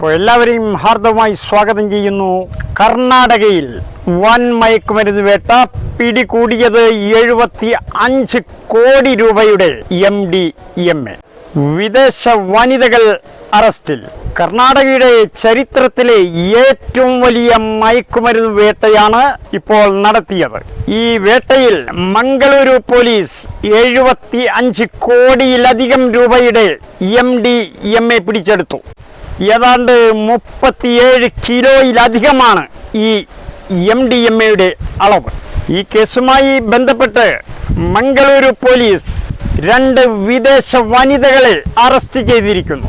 അപ്പോൾ എല്ലാവരെയും ഹാർദവമായി സ്വാഗതം ചെയ്യുന്നു. കർണാടകയിൽ വൻ മയക്കുമരുന്ന് വേട്ട പിടികൂടിയത് എഴുപത്തി അഞ്ച് കോടി രൂപയുടെ എം ഡി എം എ. വിദേശ വനിതകൾ അറസ്റ്റിൽ. കർണാടകയുടെ ചരിത്രത്തിലെ ഏറ്റവും വലിയ മയക്കുമരുന്ന് വേട്ടയാണ് ഇപ്പോൾ നടത്തിയത്. ഈ വേട്ടയിൽ മംഗളൂരു പോലീസ് എഴുപത്തി അഞ്ച് കോടിയിലധികം രൂപയുടെ എം ഡി എം എ പിടിച്ചെടുത്തു. ഏതാണ്ട് മുപ്പത്തിയേഴ് കിലോയിലധികമാണ് ഈ എം ഡി എം എയുടെ അളവ്. ഈ കേസുമായി ബന്ധപ്പെട്ട് മംഗളൂരു പോലീസ് രണ്ട് വിദേശ വനിതകളെ അറസ്റ്റ് ചെയ്തിരിക്കുന്നു.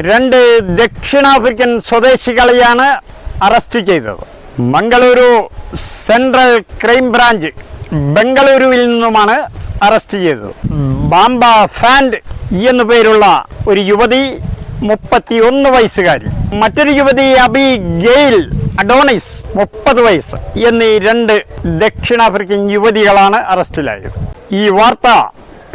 രണ്ട് ദക്ഷിണാഫ്രിക്കൻ സ്വദേശികളെയാണ് അറസ്റ്റ് ചെയ്തത്. മംഗളൂരു സെൻട്രൽ ക്രൈം ബ്രാഞ്ച് ബംഗളൂരുവിൽ നിന്നുമാണ് അറസ്റ്റ് ചെയ്തത്. ബാംബ ഫാൻഡ് എന്നു പേരുള്ള ഒരു യുവതി മുപ്പത്തി ഒന്ന് വയസ്സുകാരി. മറ്റൊരു യുവതി അബി ഗെയിൽ അഡോണൈസ് മുപ്പത് വയസ്സ് എന്നീ രണ്ട് ദക്ഷിണാഫ്രിക്കൻ യുവതികളാണ് അറസ്റ്റിലായത്. ഈ വാർത്ത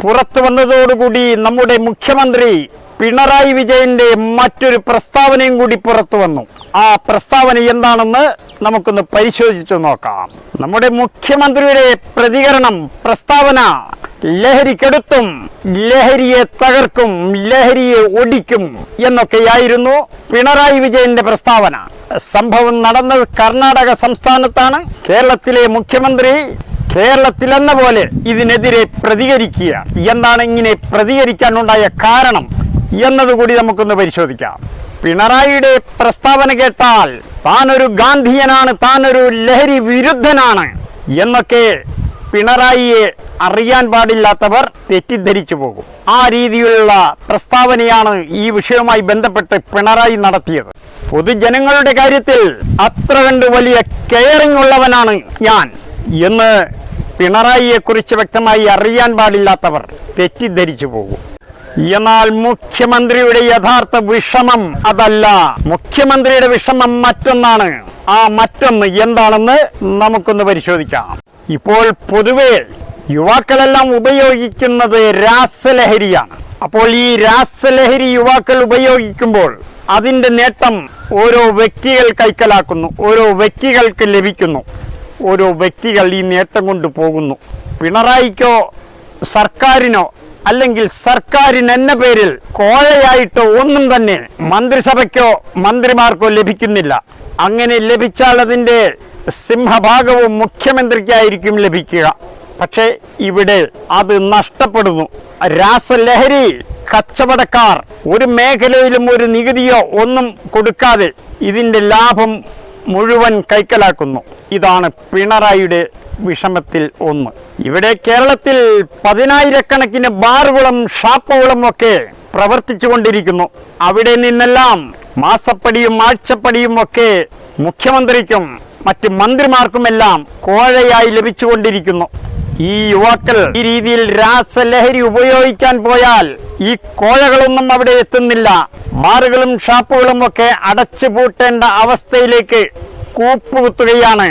പുറത്തു വന്നതോടുകൂടി നമ്മുടെ മുഖ്യമന്ത്രി പിണറായി വിജയന്റെ മറ്റൊരു പ്രസ്താവനയും കൂടി പുറത്തു വന്നു. ആ പ്രസ്താവന എന്താണെന്ന് നമുക്കൊന്ന് പരിശോധിച്ചു നോക്കാം. നമ്മുടെ മുഖ്യമന്ത്രിയുടെ പ്രതികരണം പ്രസ്താവന ലഹരിക്കെടുത്തും ലഹരിയെ തകർക്കും ലഹരിയെ ഒടിക്കും എന്നൊക്കെയായിരുന്നു പിണറായി വിജയന്റെ പ്രസ്താവന. സംഭവം നടന്നത് കർണാടക സംസ്ഥാനത്താണ്. കേരളത്തിലെ മുഖ്യമന്ത്രി കേരളത്തിലെന്ന പോലെ ഇതിനെതിരെ പ്രതികരിക്കുക. എന്താണ് ഇങ്ങനെ പ്രതികരിക്കാനുണ്ടായ കാരണം? എന്നതുകൂടി നമുക്കൊന്ന് പരിശോധിക്കാം. പിണറായിയുടെ പ്രസ്താവന കേട്ടാൽ താനൊരു ഗാന്ധിയനാണ് താനൊരു ലഹരി വിരുദ്ധനാണ് എന്നൊക്കെ പിണറായിയെ അറിയാൻ പാടില്ലാത്തവർ തെറ്റിദ്ധരിച്ചു പോകും. ആ രീതിയിലുള്ള പ്രസ്താവനയാണ് ഈ വിഷയവുമായി ബന്ധപ്പെട്ട് പിണറായി നടത്തിയത്. പൊതുജനങ്ങളുടെ കാര്യത്തിൽ അത്ര കണ്ട് വലിയ കെയറിംഗ് ഉള്ളവനാണ് ഞാൻ എന്ന് പിണറായിയെക്കുറിച്ച് വ്യക്തമായി അറിയാൻ പാടില്ലാത്തവർ തെറ്റിദ്ധരിച്ചു പോകും. എന്നാൽ മുഖ്യമന്ത്രിയുടെ യഥാർത്ഥ വിഷമം അതല്ല. മുഖ്യമന്ത്രിയുടെ വിഷമം മറ്റൊന്നാണ്. ആ മറ്റൊന്ന് എന്താണെന്ന് നമുക്കൊന്ന് പരിശോധിക്കാം. ഇപ്പോൾ പൊതുവെ യുവാക്കളെല്ലാം ഉപയോഗിക്കുന്നത് രാസലഹരിയാണ്. അപ്പോൾ ഈ രാസലഹരി യുവാക്കൾ ഉപയോഗിക്കുമ്പോൾ അതിന്റെ നേട്ടം ഓരോ വ്യക്തികൾ കൈക്കലാക്കുന്നു. ഓരോ വ്യക്തികൾക്ക് ലഭിക്കുന്നു. ഓരോ വ്യക്തികൾ ഈ നേട്ടം കൊണ്ട് പോകുന്നു. പിണറായിക്കോ സർക്കാരിനോ അല്ലെങ്കിൽ സർക്കാരിന് എന്ന പേരിൽ കോഴയായിട്ടോ ഒന്നും തന്നെ മന്ത്രിസഭയ്ക്കോ മന്ത്രിമാർക്കോ ലഭിക്കുന്നില്ല. അങ്ങനെ ലഭിച്ചാൽ അതിന്റെ സിംഹഭാഗവും മുഖ്യമന്ത്രിക്കായിരിക്കും ലഭിക്കുക. പക്ഷേ ഇവിടെ അത് നഷ്ടപ്പെടുന്നു. രാസലഹരി കച്ചവടക്കാർ ഒരു മേഖലയിലും ഒരു നികുതിയോ ഒന്നും കൊടുക്കാതെ ഇതിന്റെ ലാഭം മുഴുവൻ കൈക്കലാക്കുന്നു. ഇതാണ് പിണറായിയുടെ വിഷമത്തിൽ ഒന്ന്. ഇവിടെ കേരളത്തിൽ പതിനായിരക്കണക്കിന് ബാറുകളും ഷാപ്പുകളും ഒക്കെ പ്രവർത്തിച്ചു കൊണ്ടിരിക്കുന്നു. അവിടെ നിന്നെല്ലാം മാസപ്പടിയും ആഴ്ചപ്പടിയും ഒക്കെ മുഖ്യമന്ത്രിക്കും മറ്റ് മന്ത്രിമാർക്കുമെല്ലാം കോഴയായി ലഭിച്ചുകൊണ്ടിരിക്കുന്നു. ഈ യുവാക്കൾ ഈ രീതിയിൽ രാസലഹരി ഉപയോഗിക്കാൻ പോയാൽ ഈ കോഴകളൊന്നും അവിടെ എത്തുന്നില്ല. ബാറുകളും ഷാപ്പുകളും ഒക്കെ അടച്ചു പൂട്ടേണ്ട അവസ്ഥയിലേക്ക് കൂപ്പുകുത്തുകയാണ്.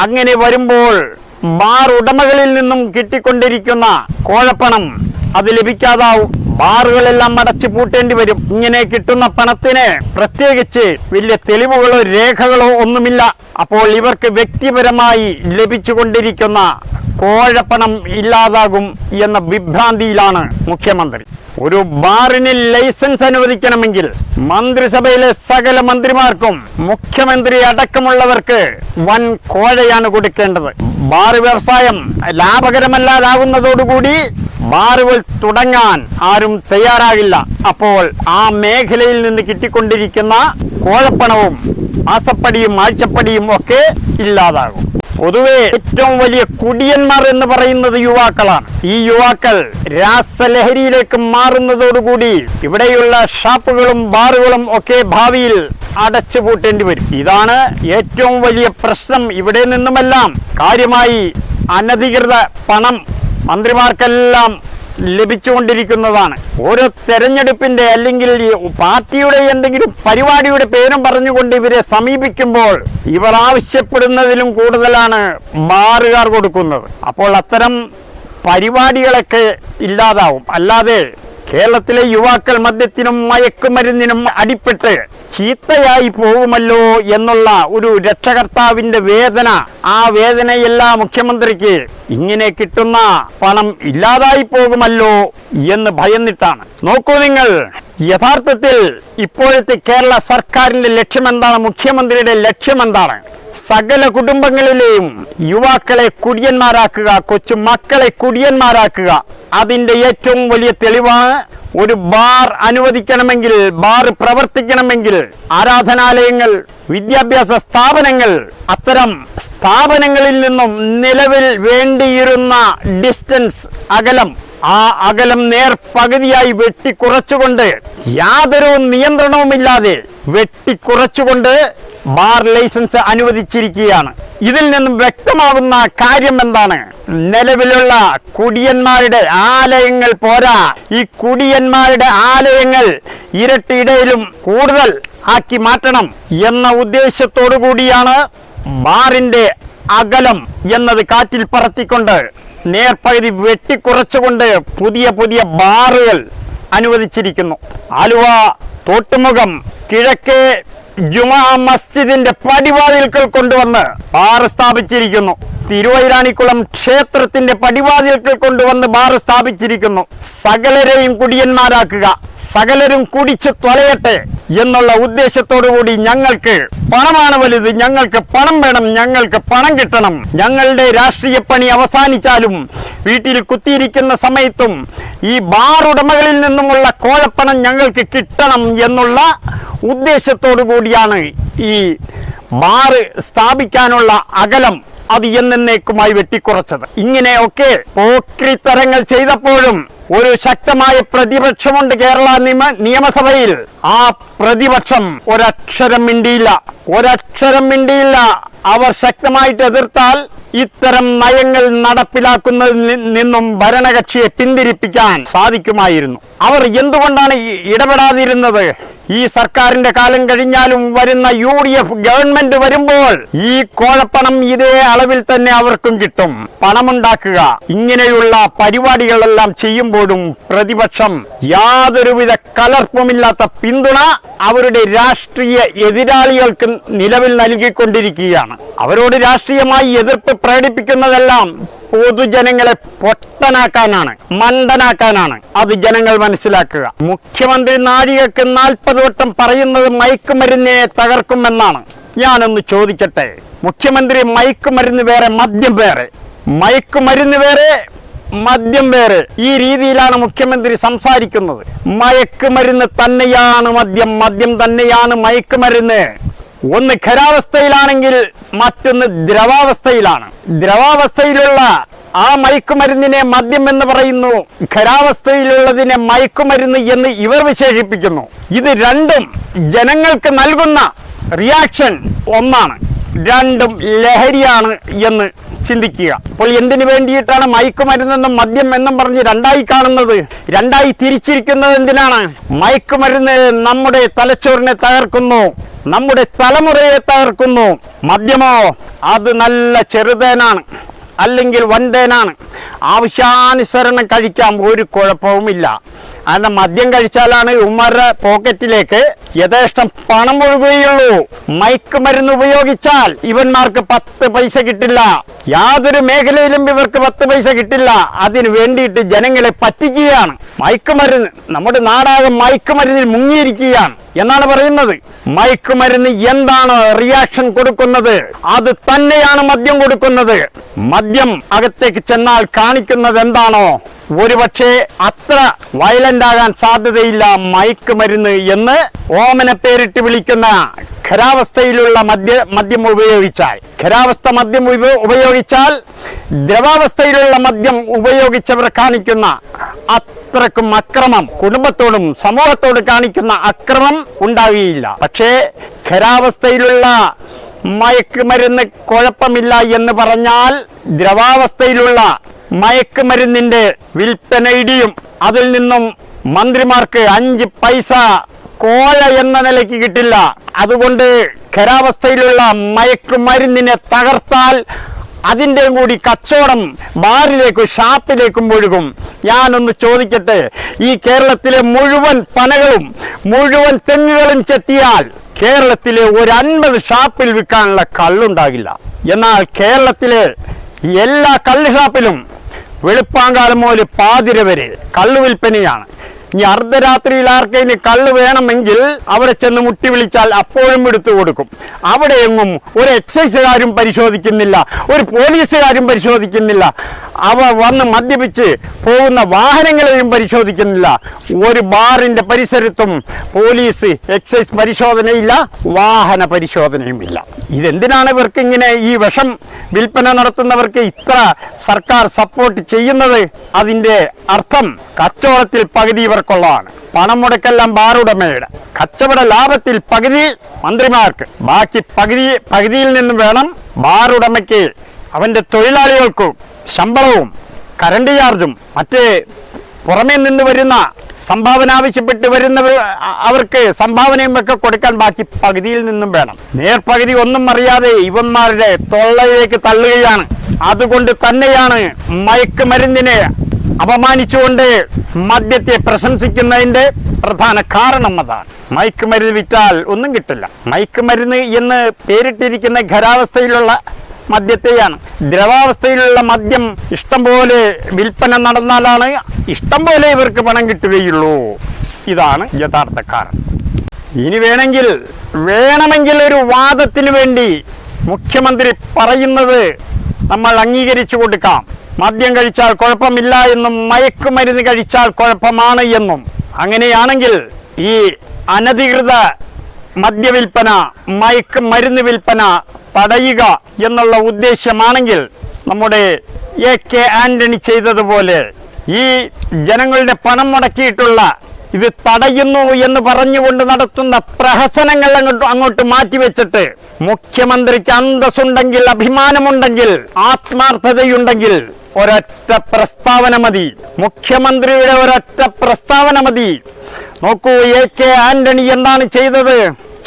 അങ്ങനെ വരുമ്പോൾ ബാർ ഉടമകളിൽ നിന്നും കിട്ടിക്കൊണ്ടിരിക്കുന്ന കോഴപ്പണം അത് ലഭിക്കാതാവും. ബാറുകളെല്ലാം അടച്ചു പൂട്ടേണ്ടി വരും. ഇങ്ങനെ കിട്ടുന്ന പണത്തിന് പ്രത്യേകിച്ച് വലിയ തെളിവുകളോ രേഖകളോ ഒന്നുമില്ല. അപ്പോൾ ഇവർക്ക് വ്യക്തിപരമായി ലഭിച്ചുകൊണ്ടിരിക്കുന്ന കോഴപ്പണം ഇല്ലാതാകും എന്ന വിഭ്രാന്തിയിലാണ് മുഖ്യമന്ത്രി. ഒരു ബാറിന് ലൈസൻസ് അനുവദിക്കണമെങ്കിൽ മന്ത്രിസഭയിലെ സകല മന്ത്രിമാർക്കും മുഖ്യമന്ത്രി അടക്കമുള്ളവർക്ക് വൻ കോഴയാണ് കൊടുക്കേണ്ടത്. ബാർ വ്യവസായം ലാഭകരമല്ലാതാകുന്നതോടുകൂടി ബാറുകൾ തുടങ്ങാൻ ആരും തയ്യാറാകില്ല. അപ്പോൾ ആ മേഖലയിൽ നിന്ന് കിട്ടിക്കൊണ്ടിരിക്കുന്ന കോഴപ്പണവും മാസപ്പടിയും ആഴ്ചപ്പടിയും ഒക്കെ ഇല്ലാതാകും. പൊതുവെ ഏറ്റവും വലിയ കുടിയന്മാർ എന്ന് പറയുന്നത് യുവാക്കളാണ്. ഈ യുവാക്കൾ രാസലഹരിയിലേക്ക് മാറുന്നതോടുകൂടി ഇവിടെയുള്ള ഷാപ്പുകളും ബാറുകളും ഒക്കെ ഭാവിയിൽ അടച്ചു പൂട്ടേണ്ടി വരും. ഇതാണ് ഏറ്റവും വലിയ പ്രശ്നം ഇവിടെ നിന്നുമെല്ലാം. കാര്യമായി അനധികൃത പണം മന്ത്രിമാർക്കെല്ലാം ലഭിച്ചുകൊണ്ടിരിക്കുന്നതാണ്. ഓരോ തെരഞ്ഞെടുപ്പിന്റെ അല്ലെങ്കിൽ പാർട്ടിയുടെ എന്തെങ്കിലും പരിപാടിയുടെ പേരും പറഞ്ഞുകൊണ്ട് ഇവരെ സമീപിക്കുമ്പോൾ ഇവർ ആവശ്യപ്പെടുന്നതിലും കൂടുതലാണ് ബാറുകാർ കൊടുക്കുന്നത്. അപ്പോൾ അത്തരം പരിപാടികളൊക്കെ ഇല്ലാതാവും. അല്ലാതെ കേരളത്തിലെ യുവാക്കൾ മദ്യത്തിനും മയക്കുമരുന്നിനും അടിപ്പെട്ട് ചീത്തയായി പോകുമല്ലോ എന്നുള്ള ഒരു രക്ഷകർത്താവിന്റെ വേദന ആ വേദനയെല്ലാം മുഖ്യമന്ത്രിക്ക് ഇങ്ങനെ കിട്ടുന്ന പണം ഇല്ലാതായി പോകുമല്ലോ എന്ന് ഭയന്നിട്ടാണ്. നോക്കൂ നിങ്ങൾ യഥാർത്ഥത്തിൽ ഇപ്പോഴത്തെ കേരള സർക്കാരിന്റെ ലക്ഷ്യം എന്താണ് മുഖ്യമന്ത്രിയുടെ ലക്ഷ്യം എന്താണ് സകല കുടുംബങ്ങളിലെയും യുവാക്കളെ കുടിയന്മാരാക്കുക കൊച്ചു മക്കളെ കുടിയന്മാരാക്കുക. അതിന്റെ ഏറ്റവും വലിയ തെളിവാണ് ഒരു ബാർ അനുവദിക്കണമെങ്കിൽ ബാർ പ്രവർത്തിക്കണമെങ്കിൽ ആരാധനാലയങ്ങൾ വിദ്യാഭ്യാസ സ്ഥാപനങ്ങൾ അത്തരം സ്ഥാപനങ്ങളിൽ നിന്നും നിലവിൽ വേണ്ടിയിരുന്ന ഡിസ്റ്റൻസ് അകലം ആ അകലം നേർ പകുതിയായി വെട്ടിക്കുറച്ചുകൊണ്ട് യാതൊരു നിയന്ത്രണവുമില്ലാതെ വെട്ടിക്കുറച്ചുകൊണ്ട് ബാർ ലൈസൻസ് അനുവദിച്ചിരിക്കുകയാണ്. ഇതിൽ നിന്നും വ്യക്തമാകുന്ന കാര്യം എന്താണ്? നിലവിലുള്ള കുടിയന്മാരുടെ ആലയങ്ങൾ പോരാ. ഈ കുടിയന്മാരുടെ ആലയങ്ങൾ ഇരട്ടിയിടയിലും കൂടുതൽ ആക്കി മാറ്റണം എന്ന ഉദ്ദേശത്തോടു കൂടിയാണ് ബാറിന്റെ അകലം എന്നത് കാറ്റിൽ പറത്തിക്കൊണ്ട് നേർപ്പകുതി വെട്ടിക്കുറച്ചുകൊണ്ട് പുതിയ പുതിയ ബാറുകൾ അനുവദിച്ചിരിക്കുന്നു. ആലുവ തോട്ടുമുഖം കിഴക്കേ ജുമാ മസ്ജിദിന്റെ പടിവാതിൽക്കൽ കൊണ്ടുവന്ന് ബാർ സ്ഥാപിച്ചിരിക്കുന്നു. തിരുവൈരാണിക്കുളം ക്ഷേത്രത്തിന്റെ പടിവാതിൽക്കൽ കൊണ്ടുവന്ന് ബാർ സ്ഥാപിച്ചിരിക്കുന്നു. സകലരെയും കുടിയന്മാരാക്കുക സകലരും കുടിച്ച് തൊലയട്ടെ എന്നുള്ള ഉദ്ദേശത്തോടു കൂടി ഞങ്ങൾക്ക് പണമാണ് വലുത് ഞങ്ങൾക്ക് പണം വേണം ഞങ്ങൾക്ക് പണം കിട്ടണം. ഞങ്ങളുടെ രാഷ്ട്രീയ പണി അവസാനിച്ചാലും വീട്ടിൽ കുത്തിയിരിക്കുന്ന സമയത്തും ഈ ബാർ ഉടമകളിൽ നിന്നുമുള്ള കോഴപ്പണം ഞങ്ങൾക്ക് കിട്ടണം എന്നുള്ള ഉദ്ദേശത്തോടു കൂടിയാണ് ഈ ബാറ് സ്ഥാപിക്കാനുള്ള അകലം അത് എന്നേക്കുമായി വെട്ടിക്കുറച്ചത്. ഇങ്ങനെയൊക്കെ പോക്രിത്തരങ്ങൾ ചെയ്തപ്പോഴും ഒരു ശക്തമായ പ്രതിപക്ഷമുണ്ട് കേരള നിയമ നിയമസഭയിൽ. ആ പ്രതിപക്ഷം ഒരക്ഷരം മിണ്ടിയില്ല. ഒരക്ഷരം മിണ്ടിയില്ല. അവർ ശക്തമായിട്ട് എതിർത്താൽ ഇത്തരം നയങ്ങൾ നടപ്പിലാക്കുന്നതിൽ നിന്നും ഭരണകക്ഷിയെ പിന്തിരിപ്പിക്കാൻ സാധിക്കുമായിരുന്നു. അവർ എന്തുകൊണ്ടാണ് ഇടപെടാതിരുന്നത്? ഈ സർക്കാരിന്റെ കാലം കഴിഞ്ഞാലും വരുന്ന യു ഡി എഫ് ഗവൺമെന്റ് വരുമ്പോൾ ഈ കോഴപ്പണം ഇതേ അളവിൽ തന്നെ അവർക്കും കിട്ടും. പണമുണ്ടാക്കുക. ഇങ്ങനെയുള്ള പരിപാടികളെല്ലാം ചെയ്യുമ്പോഴും പ്രതിപക്ഷം യാതൊരുവിധ കലർപ്പുമില്ലാത്ത പിന്തുണ അവരുടെ രാഷ്ട്രീയ എതിരാളികൾക്ക് നിലവിൽ നൽകിക്കൊണ്ടിരിക്കുകയാണ്. അവരോട് രാഷ്ട്രീയമായി എതിർപ്പ് പ്രകടിപ്പിക്കുന്നതെല്ലാം പൊതുജനങ്ങളെ പൊട്ടനാക്കാനാണ് മണ്ടനാക്കാനാണ്. അത് ജനങ്ങൾ മനസ്സിലാക്കുക. മുഖ്യമന്ത്രി നാഴികക്ക് നാൽപ്പത് വട്ടം പറയുന്നത് മയക്കുമരുന്നിനെ തകർക്കുമെന്നാണ്. ഞാനൊന്ന് ചോദിക്കട്ടെ. മുഖ്യമന്ത്രി മയക്കുമരുന്ന് വേറെ മദ്യം വേറെ. മയക്കുമരുന്ന് വേറെ മദ്യം വേറെ. ഈ രീതിയിലാണ് മുഖ്യമന്ത്രി സംസാരിക്കുന്നത്. മയക്കുമരുന്ന് തന്നെയാണ് മദ്യം മദ്യം തന്നെയാണ് മയക്കുമരുന്ന്. ഒന്ന് ഖരാവസ്ഥയിലാണെങ്കിൽ മറ്റൊന്ന് ദ്രവാവസ്ഥയിലാണ്. ദ്രവാവസ്ഥയിലുള്ള ആ മയക്കുമരുന്നിനെ മദ്യം എന്ന് പറയുന്നു ഖരാവസ്ഥയിലുള്ളതിനെ മയക്കുമരുന്ന് എന്ന് ഇവർ വിശേഷിപ്പിക്കുന്നു. ഇത് രണ്ടും ജനങ്ങൾക്ക് നൽകുന്ന റിയാക്ഷൻ ഒന്നാണ്. രണ്ടും ലഹരിയാണ് എന്ന് ചിന്തിക്കുക. അപ്പോൾ എന്തിനു വേണ്ടിയിട്ടാണ് മയക്കുമരുന്നെന്നും മദ്യം എന്നും പറഞ്ഞ് രണ്ടായി കാണുന്നത്? രണ്ടായി തിരിച്ചിരിക്കുന്നത് എന്തിനാണ്? മയക്കുമരുന്ന് നമ്മുടെ തലച്ചോറിനെ തകർക്കുന്നു. നമ്മുടെ തലമുറയെ തകർക്കുന്നു. മദ്യമോ? അത് നല്ല ചെറുതേനാണ്. അല്ലെങ്കിൽ വൻതേനാണ്. ആവശ്യാനുസരണം കഴിക്കാം. ഒരു കുഴപ്പവുമില്ല. കാരണം മദ്യം കഴിച്ചാലാണ് ഉമ്മരുടെ പോക്കറ്റിലേക്ക് യഥേഷ്ടം പണം ഒഴുകുകയുള്ളൂ. മയക്കുമരുന്ന് ഉപയോഗിച്ചാൽ ഇവന്മാർക്ക് പത്ത് പൈസ കിട്ടില്ല. യാതൊരു മേഖലയിലും ഇവർക്ക് പത്ത് പൈസ കിട്ടില്ല. അതിനു വേണ്ടിയിട്ട് ജനങ്ങളെ പറ്റിക്കുകയാണ്. മയക്കുമരുന്ന് നമ്മുടെ നാടാകെ മയക്കുമരുന്നിൽ മുങ്ങിയിരിക്കുകയാണ് എന്നാണ് പറയുന്നത്. മയക്കുമരുന്ന് എന്താണ് റിയാക്ഷൻ കൊടുക്കുന്നത്? അത് തന്നെയാണ് മദ്യം കൊടുക്കുന്നത്. മദ്യം അകത്തേക്ക് ചെന്നാൽ കാണിക്കുന്നത് എന്താണോ ഒരുപക്ഷെ അത്ര വയലന്റ് ആകാൻ സാധ്യതയില്ല മയക്കുമരുന്ന് എന്ന് ഓമന പേരിട്ട് വിളിക്കുന്ന ഖരാവസ്ഥയിലുള്ള മദ്യ മദ്യം ഉപയോഗിച്ചാൽ. ഖരാവസ്ഥ മദ്യം ഉപയോഗിച്ചാൽ ദ്രവാവസ്ഥയിലുള്ള മദ്യം ഉപയോഗിച്ചവർ കാണിക്കുന്ന അത്രക്കും അക്രമം. കുടുംബത്തോടും സമൂഹത്തോടും കാണിക്കുന്ന അക്രമം ഉണ്ടാകുകയില്ല പക്ഷേ ഖരാവസ്ഥയിലുള്ള മയക്കുമരുന്ന് കുഴപ്പമില്ല എന്ന് പറഞ്ഞാൽ ദ്രവാവസ്ഥയിലുള്ള മയക്കുമരുന്നിന്റെ വിൽപ്പന ഇടിയും. അതിൽ നിന്നും മന്ത്രിമാർക്ക് അഞ്ച് പൈസ കോഴ എന്ന നിലയ്ക്ക് കിട്ടില്ല. അതുകൊണ്ട് ഖരാവസ്ഥയിലുള്ള മയക്കുമരുന്നിനെ തകർത്താൽ അതിന്റെയും കൂടി കച്ചവടം ബാറിലേക്കും ഷാപ്പിലേക്കും ഒഴുകും. ഞാനൊന്ന് ചോദിക്കട്ടെ ഈ കേരളത്തിലെ മുഴുവൻ പനകളും മുഴുവൻ തെങ്ങുകളും ചെത്തിയാൽ കേരളത്തിലെ ഒരു അൻപത് ഷാപ്പിൽ വിൽക്കാനുള്ള കള്ളുണ്ടാകില്ല. എന്നാൽ കേരളത്തിലെ എല്ലാ കള്ള് ഷാപ്പിലും വെളുപ്പാങ്കാലം മുതൽ പാതിര വരെ കള്ള് വിൽപ്പനയാണ് ഇനി അർദ്ധരാത്രിയിൽ ആർക്കെങ്കിലും കള്ള് വേണമെങ്കിൽ അവിടെ ചെന്ന് മുട്ടി വിളിച്ചാൽ അപ്പോഴും എടുത്തു കൊടുക്കും. അവിടെ എങ്ങും ഒരു എക്സൈസുകാരും പരിശോധിക്കുന്നില്ല ഒരു പോലീസുകാരും പരിശോധിക്കുന്നില്ല. അവ വന്ന് മദ്യപിച്ച് പോകുന്ന വാഹനങ്ങളെയും പരിശോധിക്കുന്നില്ല. ഒരു ബാറിന്റെ പരിസരത്തും പോലീസ് എക്സൈസ് പരിശോധനയില്ല വാഹന പരിശോധനയുമില്ല. ഇതെന്തിനാണ് ഇവർക്ക് ഇങ്ങനെ ഈ വിഷം വിൽപ്പന നടത്തുന്നവർക്ക് ഇത്ര സർക്കാർ സപ്പോർട്ട് ചെയ്യുന്നത്? അതിന്റെ അർത്ഥം കച്ചവടത്തിൽ പകുതി ഇവർക്കുള്ളതാണ് പണം മുടക്കെല്ലാം ബാറുടമയുടെ കച്ചവട ലാഭത്തിൽ പകുതി മന്ത്രിമാർക്ക്. ബാക്കി പകുതി പകുതിയിൽ നിന്നും വേണം ബാറുടമയ്ക്ക്. അവന്റെ തൊഴിലാളികൾക്കും ശമ്പളവും കറണ്ട് ചാർജും മറ്റേ പുറമേ നിന്ന് വരുന്ന സംഭാവന ആവശ്യപ്പെട്ട് വരുന്നവർ അവർക്ക് സംഭാവനയും ഒക്കെ കൊടുക്കാൻ ബാക്കി പകുതിയിൽ നിന്നും വേണം. നേർപകുതി ഒന്നും അറിയാതെ ഇവന്മാരുടെ തൊള്ളയിലേക്ക് തള്ളുകയാണ്. അതുകൊണ്ട് തന്നെയാണ് മയക്കുമരുന്നിനെ അപമാനിച്ചുകൊണ്ട് മദ്യത്തെ പ്രശംസിക്കുന്നതിന്റെ പ്രധാന കാരണം അതാണ്. മയക്കുമരുന്ന് വിറ്റാൽ ഒന്നും കിട്ടില്ല. മയക്കുമരുന്ന് എന്ന് പേരിട്ടിരിക്കുന്ന ഖരാവസ്ഥയിലുള്ള മദ്യത്തെയാണ്. ദ്രവാവസ്ഥയിലുള്ള മദ്യം ഇഷ്ടംപോലെ വിൽപ്പന നടന്നാലാണ് ഇഷ്ടംപോലെ ഇവർക്ക് പണം കിട്ടുകയുള്ളൂ. ഇതാണ് യഥാർത്ഥ കാരണം. ഇനി വേണമെങ്കിൽ വേണമെങ്കിൽ ഒരു വാദത്തിന് വേണ്ടി മുഖ്യമന്ത്രി പറയുന്നത് നമ്മൾ അംഗീകരിച്ചു കൊടുക്കാം. മദ്യം കഴിച്ചാൽ കുഴപ്പമില്ല എന്നും മയക്കുമരുന്ന് കഴിച്ചാൽ കുഴപ്പമാണ് എന്നും. അങ്ങനെയാണെങ്കിൽ ഈ അനധികൃത മദ്യവിൽപ്പന മയക്ക് മരുന്ന് വിൽപ്പന തടയുക എന്നുള്ള ഉദ്ദേശ്യമാണെങ്കിൽ നമ്മുടെ എ കെ ആന്റണി ചെയ്തതുപോലെ ഈ ജനങ്ങളുടെ പണം മുടക്കിയിട്ടുള്ള ഇത് തടയുന്നു എന്ന് പറഞ്ഞുകൊണ്ട് നടത്തുന്ന പ്രഹസനങ്ങൾ അങ്ങോട്ട് അങ്ങോട്ട് മാറ്റിവെച്ചിട്ട് മുഖ്യമന്ത്രിക്ക് അന്തസ്സുണ്ടെങ്കിൽ അഭിമാനമുണ്ടെങ്കിൽ ആത്മാർത്ഥതയുണ്ടെങ്കിൽ ഒരൊറ്റ പ്രസ്താവന മതി. മുഖ്യമന്ത്രിയുടെ ഒരൊറ്റ പ്രസ്താവന മതി. നോക്കൂ എ കെ ആന്റണി എന്താണ് ചെയ്തത്?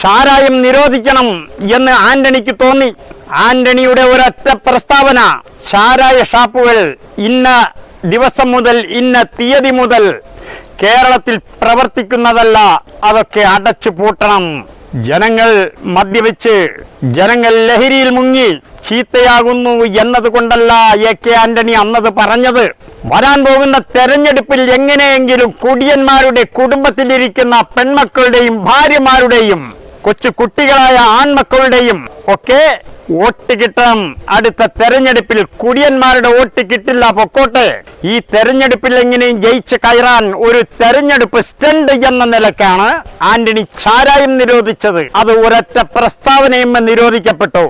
ചാരായം നിരോധിക്കണം എന്ന് ആന്റണിക്ക് തോന്നി. ആന്റണിയുടെ ഒരൊറ്റ പ്രസ്താവന ചാരായ ഷാപ്പുകൾ ഇന്ന ദിവസം മുതൽ ഇന്ന തീയതി മുതൽ കേരളത്തിൽ പ്രവർത്തിക്കുന്നതല്ല. അതൊക്കെ അടച്ചു പൂട്ടണം. ജനങ്ങൾ മദ്യവെച്ച് ജനങ്ങൾ ലഹരിയിൽ മുങ്ങി ചീത്തയാകുന്നു എന്നത് കൊണ്ടല്ല എ കെ ആന്റണി അന്നത് പറഞ്ഞത്. വരാൻ പോകുന്ന തെരഞ്ഞെടുപ്പിൽ എങ്ങനെയെങ്കിലും കുടിയന്മാരുടെ കുടുംബത്തിലിരിക്കുന്ന പെൺമക്കളുടെയും ഭാര്യമാരുടെയും കൊച്ചു കുട്ടികളായ ആൺമക്കളുടെയും ഒക്കെ വോട്ട് കിട്ടണം അടുത്ത തെരഞ്ഞെടുപ്പിൽ കുടിയന്മാരുടെ വോട്ട് കിട്ടില്ല പൊക്കോട്ടെ. ഈ തെരഞ്ഞെടുപ്പിൽ എങ്ങനെയും ജയിച്ച് കയറാൻ ഒരു തെരഞ്ഞെടുപ്പ് സ്റ്റണ്ട് എന്ന നിലക്കാണ് ആന്റണി ചാരായം നിരോധിച്ചത്. അത് ഒരൊറ്റ പ്രസ്താവനയും നിരോധിക്കപ്പെട്ടു.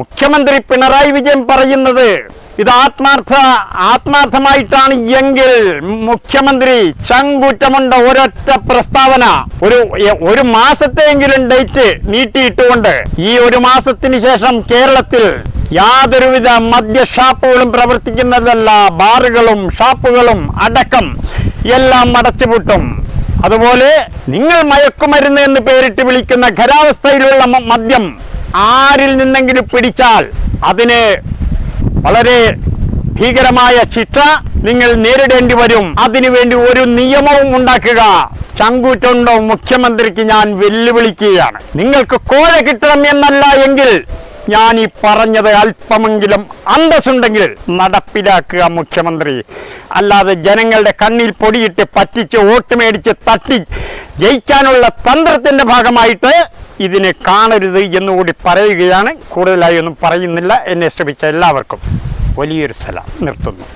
മുഖ്യമന്ത്രി പിണറായി വിജയൻ പറയുന്നത് ഇത് ആത്മാർത്ഥ ആത്മാർത്ഥമായിട്ടാണ് എങ്കിൽ മുഖ്യമന്ത്രി ചങ്കൂറ്റമുണ്ട് ഒരൊറ്റ പ്രസ്താവന ഒരു ഒരു മാസത്തെയെങ്കിലും ഡേറ്റ് നീട്ടിയിട്ടുകൊണ്ട് ഈ ഒരു മാസത്തിന് ശേഷം കേരളത്തിൽ യാതൊരുവിധ മദ്യ ഷാപ്പുകളും പ്രവർത്തിക്കുന്നതല്ല ബാറുകളും ഷാപ്പുകളും അടക്കം എല്ലാം അടച്ചുപൂട്ടും. അതുപോലെ നിങ്ങൾ മയക്കുമരുന്ന് എന്ന് പേരിട്ട് വിളിക്കുന്ന ഖരാവസ്ഥയിലുള്ള മദ്യം ആരിൽ നിന്നെങ്കിലും പിടിച്ചാൽ അതിന് വളരെ ഭീകരമായ ശിക്ഷ നിങ്ങൾ നേരിടേണ്ടി വരും. അതിനുവേണ്ടി ഒരു നിയമവും ഉണ്ടാക്കുക. ചങ്കൂറ്റുണ്ടോ മുഖ്യമന്ത്രിക്ക് ഞാൻ വെല്ലുവിളിക്കുകയാണ്. നിങ്ങൾക്ക് കോഴ കിട്ടണം എന്നല്ല എങ്കിൽ ഞാൻ ഈ പറഞ്ഞത് അല്പമെങ്കിലും അന്തസ്സുണ്ടെങ്കിൽ നടപ്പിലാക്കുക മുഖ്യമന്ത്രി. അല്ലാതെ ജനങ്ങളുടെ കണ്ണിൽ പൊടിയിട്ട് പറ്റിച്ച് വോട്ട് മേടിച്ച് തട്ടി ജയിക്കാനുള്ള തന്ത്രത്തിന്റെ ഭാഗമായിട്ട് ഇതിനെ കാണരുത് എന്നുകൂടി പറയുകയാണ്. കൂടുതലായി ഒന്നും പറയുന്നില്ല. എന്നെ ശ്രമിച്ച എല്ലാവർക്കും വലിയൊരു സ്ഥലം നിർത്തുന്നു.